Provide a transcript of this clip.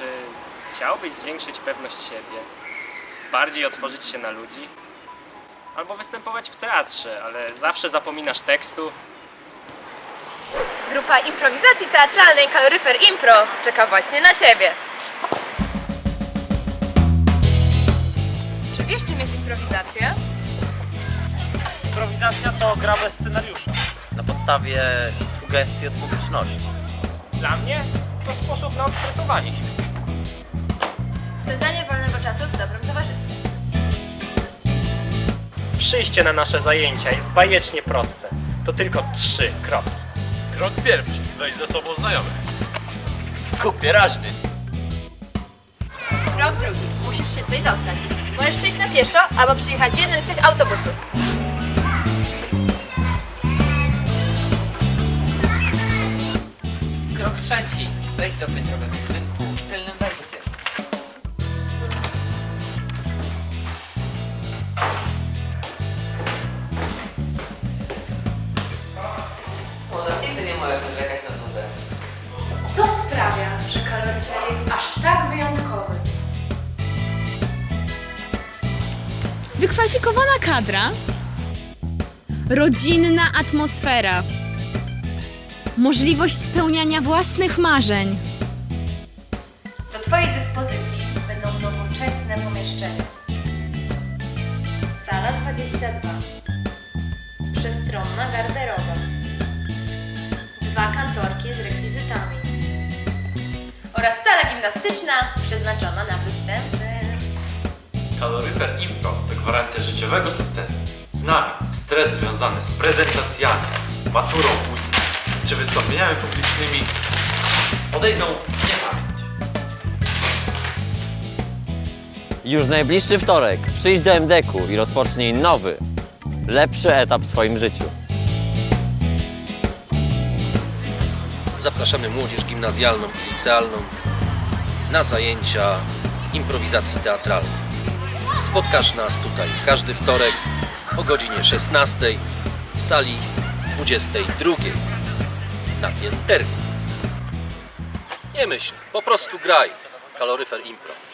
Czy chciałbyś zwiększyć pewność siebie? Bardziej otworzyć się na ludzi? Albo występować w teatrze, ale zawsze zapominasz tekstu? Grupa improwizacji teatralnej Kaloryfer Impro czeka właśnie na Ciebie. Czy wiesz, czym jest improwizacja? Improwizacja to gra bez scenariusza. Na podstawie sugestii od publiczności. Dla mnie to sposób na odstresowanie się. Przyjście na nasze zajęcia jest bajecznie proste. To tylko trzy kroki. Krok pierwszy. Weź ze sobą znajomych. Kupię raźny. Krok drugi. Musisz się tutaj dostać. Możesz przyjść na pieszo albo przyjechać jednym z tych autobusów. Krok trzeci. Wejdź do piętrowego sprawia, że kaloryfer jest aż tak wyjątkowy? Wykwalifikowana kadra, rodzinna atmosfera, możliwość spełniania własnych marzeń. Do Twojej dyspozycji będą nowoczesne pomieszczenia. Sala 22. Przestronna garderoba. Dwa kantorki z rekwizytami. Oraz sala gimnastyczna przeznaczona na występy. Kaloryfer Impro to gwarancja życiowego sukcesu. Z nami stres związany z prezentacjami, maturą ustną czy wystąpieniami publicznymi odejdą w niepamięć. Już najbliższy wtorek przyjdź do MDK-u i rozpocznij nowy, lepszy etap w swoim życiu. Zapraszamy młodzież gimnazjalną i licealną na zajęcia improwizacji teatralnej. Spotkasz nas tutaj w każdy wtorek o godzinie 16 w sali 22 na pięterku. Nie myśl, po prostu graj. Kaloryfer Impro.